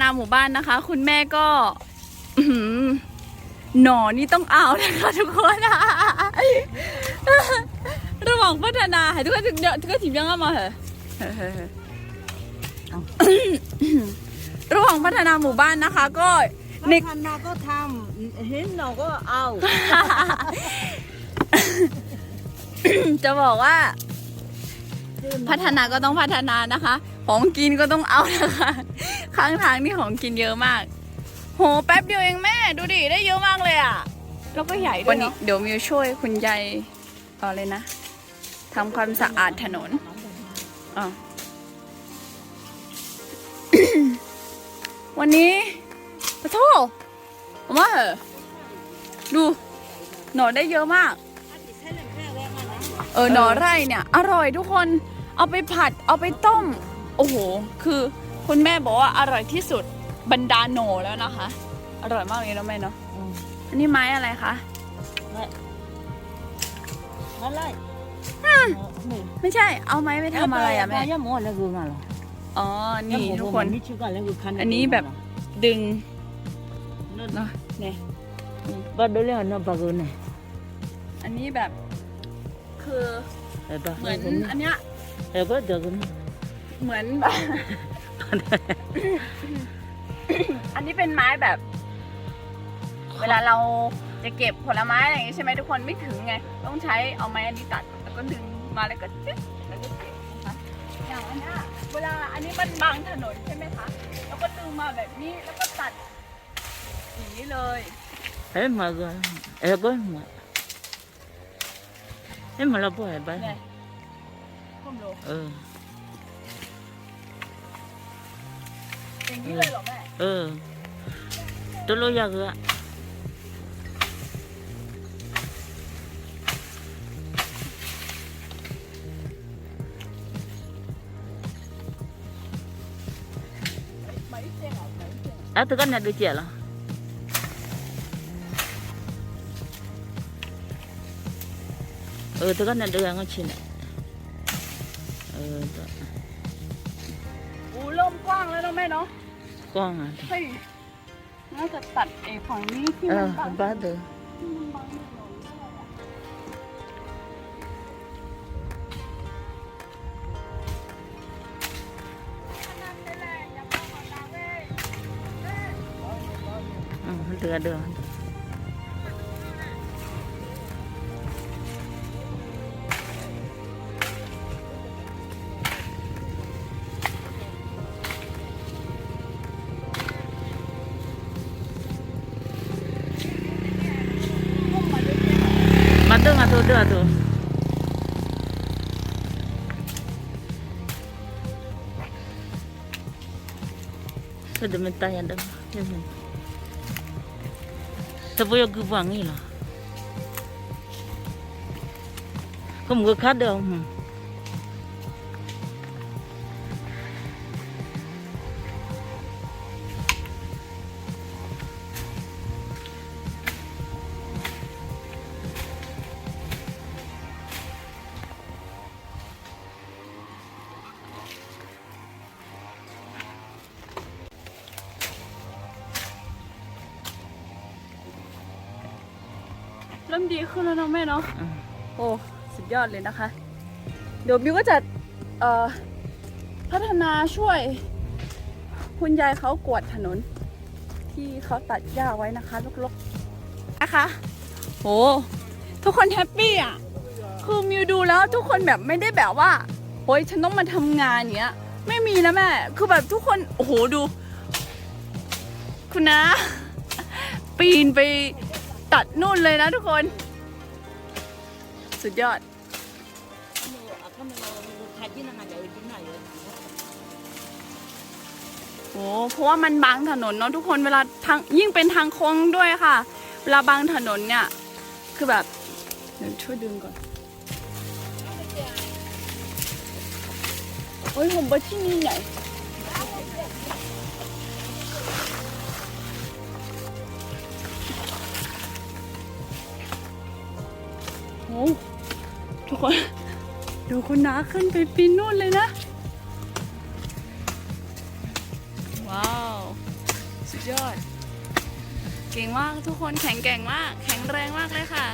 นาหมู่บ้านนะคะ คุณแม่ก็อื้อหือนอนี่ต้องเอานะคะทุกคนระหว่างพัฒนาให้ทุกคนเดียวทุกคนถิ่มยังเอามาเหรอระหว่างพัฒนาหมู่บ้านนะคะ ก็ในทำนาก็ทำเห็นหนอก็เอาจะบอกว่า พัฒนาก็ต้องพัฒนานะคะ ของกินก็ต้องเอานะคะข้างทางนี่ของกินเยอะมาก โหแป๊บเดียวเองแม่ดูดิได้เยอะมากเลยอะแล้วก็ใหญ่ด้วยวันนี้เดี๋ยวมิวช่วยคุณยายต่อเลยนะทำความสะอาดถนนอะวันนี้ปะโทเอามาเหอะดูหน่อได้เยอะมาก เออหน่อไร่เนี่ย อร่อยทุกคน เอาไปผัด เอาไปต้ม โอ้โห คือคุณแม่บอกว่าอร่อยที่สุดบรรดาโหนแล้วนะคะ อร่อยมากเลยนะแม่เนาะอันนี้ไม้อะไรคะอะไรไม่ใช่ เอาไม้ไปทำอะไรอะแม่ย่าหมดแล้วคือมาหรออ๋อ นี่ทุกคน นี่ชื่อกันแล้วคือคันอันนี้แบบดึงเนาะเนี่ยบ้านเรื่องนั้นปากเลยอันนี้แบบ คือเออบ้าเหมือนอันเนี้ย เออบ้านเด็กนี่ เหมือนแบบ อันนี้เป็นไม้แบบ เวลาเราจะเก็บผลไม้อะไรอย่างงี้ใช่ไหมทุกคนไม่ถึงไง ต้องใช้เอาไม้อันนี้ตัด แล้วก็ดึงมาแล้วก็จึ๊บแล้วก็เก็บนะคะอย่างอันเนี้ยเวลาอันนี้มันบางถนนใช่ไหมคะแล้วก็ดึงมาแบบนี้แล้วก็ตัดอย่างนี้เลยเอ้มาก็เออบ้านมาเอ้มาแล้วป่ อออย่างนี้เลยเหรอแม่ เออตัวโลยากอะไม้เจ๊งเหรอไม้เจ๊งอะตัวกันน่ะดูเจียละเออตัวกันน่ะดูยังไงชินเออตัวโอ้เริ่มกว้างแล้วเนาะแม่เนาะ กล้องอะเฮ้ยน่าจะตัดไอ้ฝั่งนี้ที่เอมัอนบางบ้านเด้อที่มันบางถนนด้อะอืมเดือเดือ มเดี๋ยวมัน Tapi yang gue wangi lah. Kamu gak kada hmm. เริ่มดีขึ้นแล้วเนาะแม่เนาะอืม โอ้สุดยอดเลยนะคะ เดี๋ยวบิวก็จะเอ่อพัฒนาช่วย คุณยายเขากวาดถนน ที่เขาตัดหญ้าไว้นะคะลกๆนะคะโอ้ทุกคนแฮปปี้อะ คือมิวดูแล้วทุกคนแบบไม่ได้แบบว่าโอ้ยฉันต้องมาทำงานเนี้ย ไม่มีนะแม่ คือแบบทุกคน โอ้โหดู คุณนะ ปีนไป ตัดนู่นเลยนะทุกคน สุดยอด โอ้เพราะว่ามันบางถนนเนาะทุกคนเวลาทางยิ่งเป็นทางโค้งด้วยค่ะ เวลาบางถนนเนี่ย คือแบบเดี๋ยวช่วยดึงก่อน โอ้ยผมไปที่นี่ใหญ่ โอ้ทุกคนดูคุณน้าขึ้นไปปีนนู่นเลยนะ ว้าวยอด เก่งมากทุกคนแข็งแกร่งมาก แข็งแรงมากเลยค่ะ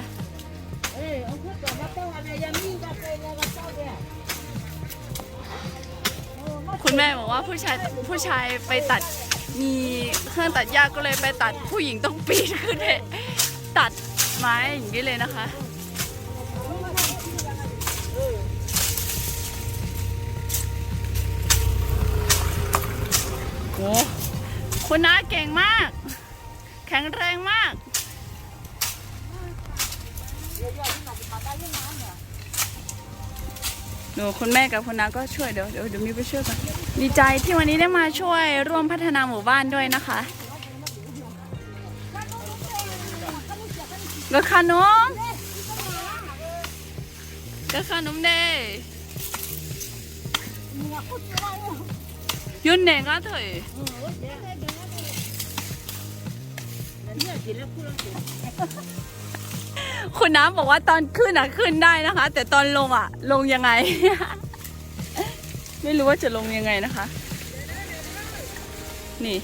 คุณแม่บอกว่าผู้ชายผู้ชายไปตัดมีเครื่องตัดหญ้าก็เลยไปตัดผู้หญิงต้องปีนขึ้นไปตัดไม้อย่างนี้เลยนะคะ คุณน้าเก่งมาก แข็งแรงมาก หนูคุณแม่กับคุณน้าก็ช่วยเดี๋ยวเดี๋ยวเดี๋ยวมีไปช่วยกันดีใจที่วันนี้ได้มาช่วยร่วมพัฒนาหมู่บ้านด้วยนะคะก็ขนมก็ขนมเด้ยุ่นเน่งก็เถอะ คุณน้ำบอกว่าตอนขึ้นอะขึ้นได้นะคะ แต่ตอนลงอะ ลงยังไง ไม่รู้ว่าจะลงยังไงนะคะ นี่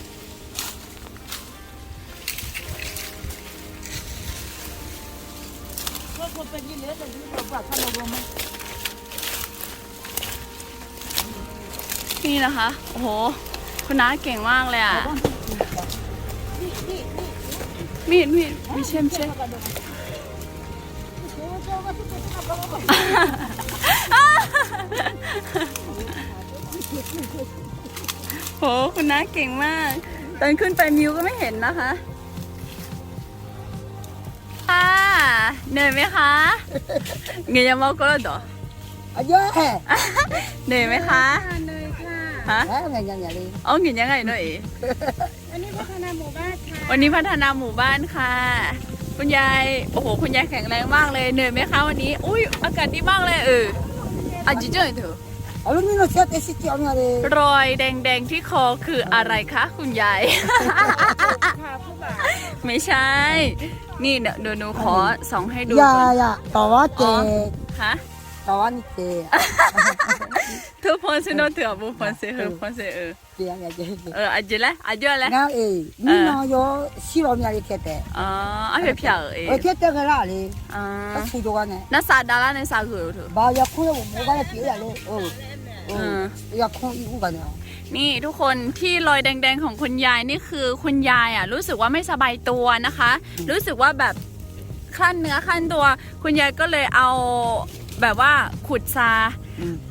นี่นะคะ โอ้โห คุณน้าเก่งมากเลยอะ มีดมีดมีเช่มเช่มโหคุณน้าเก่งมาก ตอนขึ้นไปมิวก็ไม่เห็นนะคะ ค่ะเหนื่อยไหมคะเงียมากก็ดออาเยอะแฮะเหนื่อยไหมคะเลยค่ะฮะแฮะไงยังไงเลยเอาเงินยังไงหน่อย อันนี้พัฒนาหมู่บ้านค่ะวันนี้พัฒนาหมู่บ้านค่ะ คุณยายโอ้โหคุณยายแข็งแรงมากเลยเหนื่อยไหมคะวันนี้ อุ้ยอากาศดีมากเลยเอออาจิเจอเถอะอารมณ์นี่เราเชื่อเตสิจิเอาเนี่ยเลยรอยแดงๆที่คอคืออะไรคะคุณยายค่ะผู้บ่าวไม่ใช่ นี่เดี๋ยวเดี๋ยวหนูขอส่องให้ดูอย่าก่อนอย่าต่อว่าเจฮะต่อว่านี่เจ ทุกคนสิโนเถื่อบุพนเสเฮอพนเสเออเจอะไรเจเอออาจิแล้วอาจิแล้ว now เอ้นี่น้อยชิโร่เนี่ยเลยแค่แต่อ๋ออาเพียเพียเอเออแค่แต่ก็ละเลยอ๋อก็สู้จกันเนี่ยน่าซาดาราในซาคือเถอะบาอยากคุยกับผมก็เลยเปลี่ยนเลยเออเอออยากคุยอีกกันเนี่ยนี่ทุกคนที่รอยแดงๆของคุณยายนี่คือคุณยายอะรู้สึกว่าไม่สบายตัวนะคะ รู้สึกว่าแบบขั้นเนื้อขั้นตัว คุณยายก็เลยเอาแบบว่าขุดซาอืม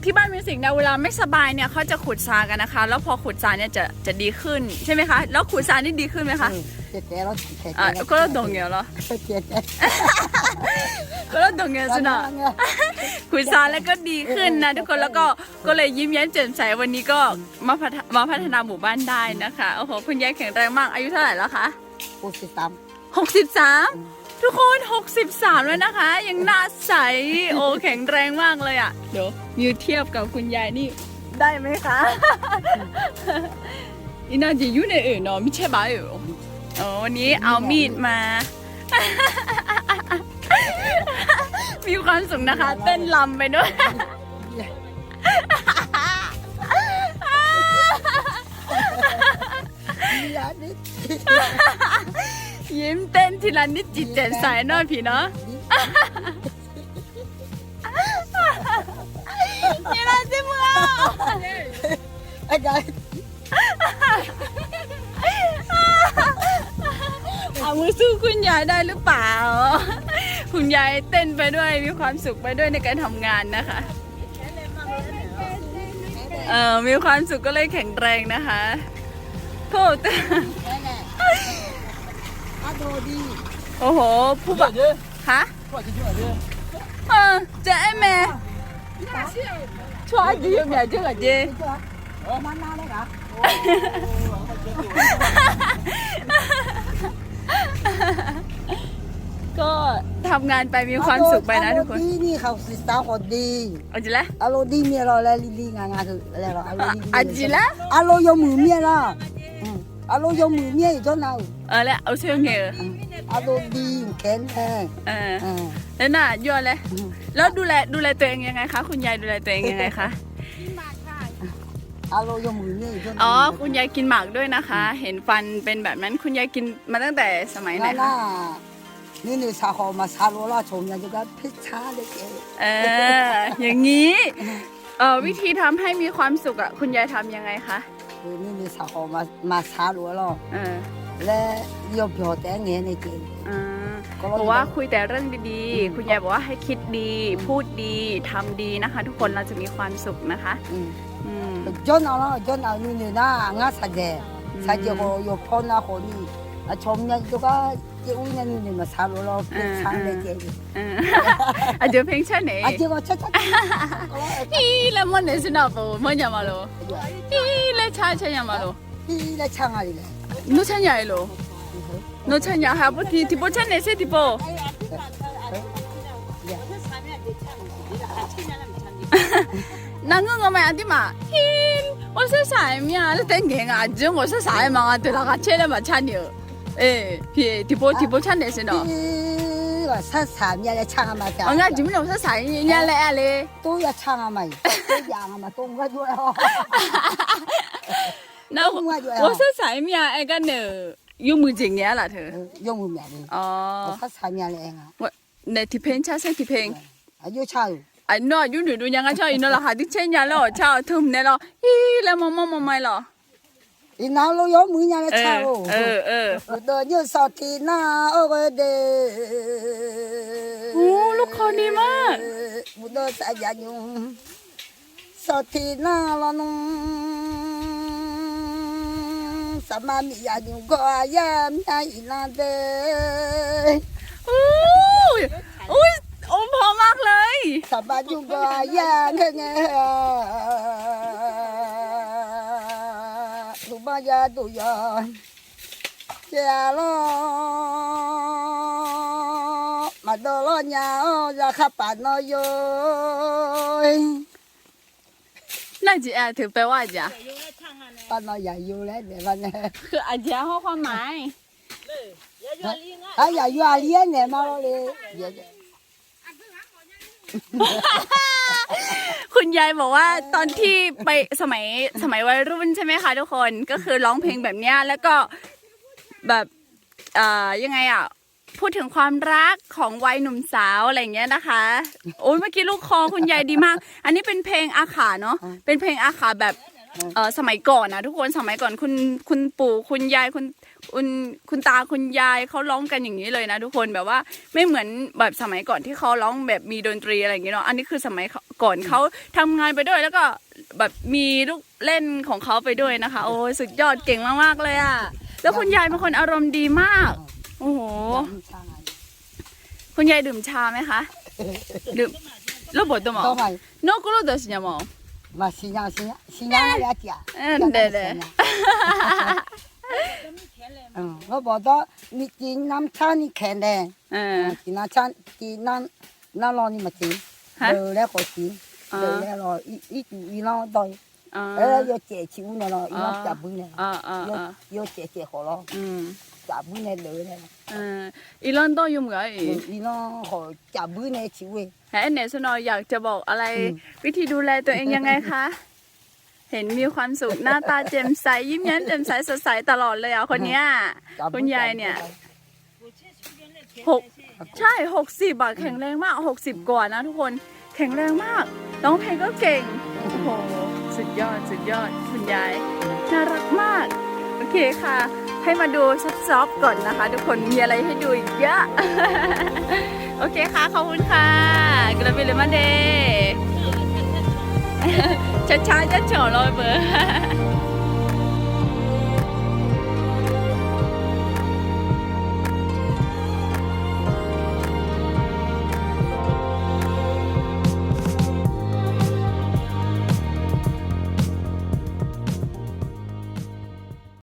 ที่บ้านมีสิ่งนะเวลาไม่สบายเนี่ยเขาจะขุดซากันนะคะ แล้วพอขุดซาเนี่ยจะจะดีขึ้นใช่ไหมคะ แล้วขุดซานี่ดีขึ้นไหมคะแค่แต่เราแค่อะแต่ก็ดงเงี้ยเหรอแค่แต่ก็ดงเงี้ยสินะขุดซาแล้วก็ดีขึ้นนะทุกคนแล้วก็ก็เลยยิ้มแย้มแจ่มใสวันนี้ก็มาพัฒมาพัฒนาหมู่บ้านได้นะคะโอ้โหคุณยายแข็งแรงมากอายุเท่าไหร่แล้วคะโอ้สิตาม63 ทุกคน 63 แล้วนะคะ ยังหน้าใส โอแข็งแรงมากเลยอะ เดี๋ยวมิวเทียบกับคุณยายนี่ ได้ไหมคะนี่น่าจะอยู่ในอื่นเนาะไม่ใช่บ้าอยู่อ๋อวันนี้เอามีดมา มีความสุขนะคะ เต้นลำไปด้วยยาดิ ยิ้มเต้นทีละนิดจิตแจ่มใสเนาะพี่เนาะนี่ละสิมึงไอ้ไก่เอามือสู้คุณยายได้หรือเปล่า คุณยายเต้นไปด้วยมีความสุขไปด้วยในการทำงานนะคะ เออมีความสุขก็เลยแข็งแรงนะคะโทษ โดดีโอ้โห ผู้บ่ฮะเออเจะไอ้แม่ช่วยดีอยู่เนี่ยเจ้าเจ้มันนานเลยเหรอก็ทำงานไปมีความสุขไปนะทุกคนดีนี่เขาสิสาวคนดีเอาจิละอาโลดีเมียเราแล้วลีลีงางาคืออะไรหรออาโลดีอาจิละอาโลยมือเมียละอาโลยมือเมียอยู่จนเอา เอาลงมือเงี้ยอย่ alo yo mu mie cho nào ờ lẽ áo xưa nghề alo đi kén ha แล้วน่ะย้อนเลย แล้วดูแลดูแลตัวเองยังไงคะ คุณยายดูแลตัวเองยังไงคะ alo yo mu mie cho อ๋อ nào คุณยายกินหมากด้วยนะคะ เห็นฟันเป็นแบบนั้นคุณยายกินมาตั้งแต่สมัยไหน na คะ na ni ni sa ho ma sa lo la chom ya ju ga phi cha le ke เออ อย่างนี้ เออวิธีทำให้มีความสุขอะคุณยายทำยังไงคะ 你你茶好嘛？嘛茶罗了， เออ 来要表单眼的给， อ่าบอกว่าคุยแต่เรื่องดีๆ คุณยายบอกว่าให้คิดดี พูดดีทำดีนะคะ ทุกคนเราจะมีความสุขนะคะ 嗯， อืม 就那了就那你你那俺啥子？啥子个要泡那好你，啊从那就个结婚那你嘛茶罗了配茶的给， เออ อ่ะเดี๋ยวเพลงชาติไหน 啊结果吃吃。 อีแล้วมันเนี่ยสนับโอ้มันยังมาโลอี လဲချာချင်ရမှာလို့ 이래 창아리 래. 너 찾냐 일로 너 찾냐 하부 뒤 뒤보 찾네 세 뒤보 나는 엄마 안디마 힘 어서 사이미야 땡갱아 좀 어서 사이마가 들어가 체레마 찾니요 에 비에 뒤보 뒤보 찾네 세너 이 车牛，哎，皮地波地波车的是喏。你个啥啥面来唱啊嘛？我俺这边我说啥呀？人家来嘞，都要唱啊嘛，都样啊嘛，都我做了，那我都我做我了说。啥呀？哎个呢，有没经验了头？用不面的，哦，他啥面来啊？我那提偏车是提偏。啊，有唱有，哎，那有女的人家叫人了，还得请人了，叫他们来了，咦，来妈妈妈妈了， 你拿了要每年来唱呃哦。呃呃，我的有少天那我的，哦，ลูกคอดีมาก 我的在家用，少天那了弄，什么米呀用过呀米呀一那的。 โอ้ยโอ้ยโอ้พอมากเลย สบายอยู่ก็ยังเงดูบ้ายาดูยาเจ้าล้อมาดูล้อย าจะขับปานน้อยน่าจะแอบถือไปว่าจะปานน้อยใหญ่อยู่แล้วเดี๋ยววันนี้คืออาจจะข้อความหมายถ้าอย่าอยู่อาเลียนเนี่ยมาเลยเดี๋ยว คุณยายบอกว่าตอนที่ไปสมัยสมัยวัยรุ่นใช่ไหมคะทุกคนก็คือร้องเพลงแบบเนี้ยแล้วก็แบบเอ่อยังไงอะพูดถึงความรักของวัยหนุ่มสาวอะไรอย่างเงี้ยนะคะ โอ้ยเมื่อกี้ลูกคอคุณยายดีมาก อันนี้เป็นเพลงอาขาเนาะเป็นเพลงอาขาแบบเออสมัยก่อนนะทุกคนสมัยก่อนคุณคุณปู่คุณยายคุณ คุณคุณตาคุณยายเขาร้องกันอย่างนี้เลยนะทุกคนแบบว่าไม่เหมือนแบบสมัยก่อนที่เขาร้องแบบมีดนตรีอะไรอย่างเงี้ยเนาะอันนี้คือสมัยก่อนเขาทำงานไปด้วย แล้วก็แบบมีลูกเล่นของเขาไปด้วยนะคะ โอ้ยสุดยอดเก่งมากๆเลยอะแล้วคุณยายเป็นคนอารมณ์ดีมาก โอ้โหคุณยายดื่มชาไหมคะดื่มแล้วบดตัวหมอต้องไงโนกุโรโดชิยามอมาสิญญาสิญญาสิญญาอะไรจ้ะเออเด้อเด้ ออืมเขาบอกว่ามีกินน้ำชานี่แข็งแรงเออกินน้ำชากินน้ำน้ำร้อนนี่มากินฮะเออแล้วก็กินอ่าเออแล้วรออีอีจูอีน้องต่อยอ่าเออโยเจ๊ชิวเนี่ยเนาะอีน้องจับมือเนี่ยอ่าอ่าโยอ่าโยเจ๊เจ๊ขอร้องอืมจับมือเนี่ยเลยเนี่ยเอออีลอนโตยุ่มกับอีอีน้องขอจับมือเนี่ยชิวเว้ยแฮะเนสโนอยากจะบอกอะไรอืมวิธีดูแลตัวเองยังไงคะ เห็นมีความสุขหน้าตาแจ่มใสยิ้มแย้มแจ่มใสสดใสตลอดเลยอะคนเนี้ยจับมือคุณยายเนี่ยจับมือหกใช่หกสิบอะแข็งแรงมากหกสิบกว่านะทุกคนแข็งแรงมากร้องเพลงก็เก่งโอ้โหสุดยอดสุดยอดคุณยายน่ารักมาก โอเคค่ะ ให้มาดูซอฟๆก่อนนะคะ ทุกคนมีอะไรให้ดูอีกเยอะ โอเคค่ะ ขอบคุณค่ะกระเบลมาเด ช้าๆจะเฉาลอยเบอร์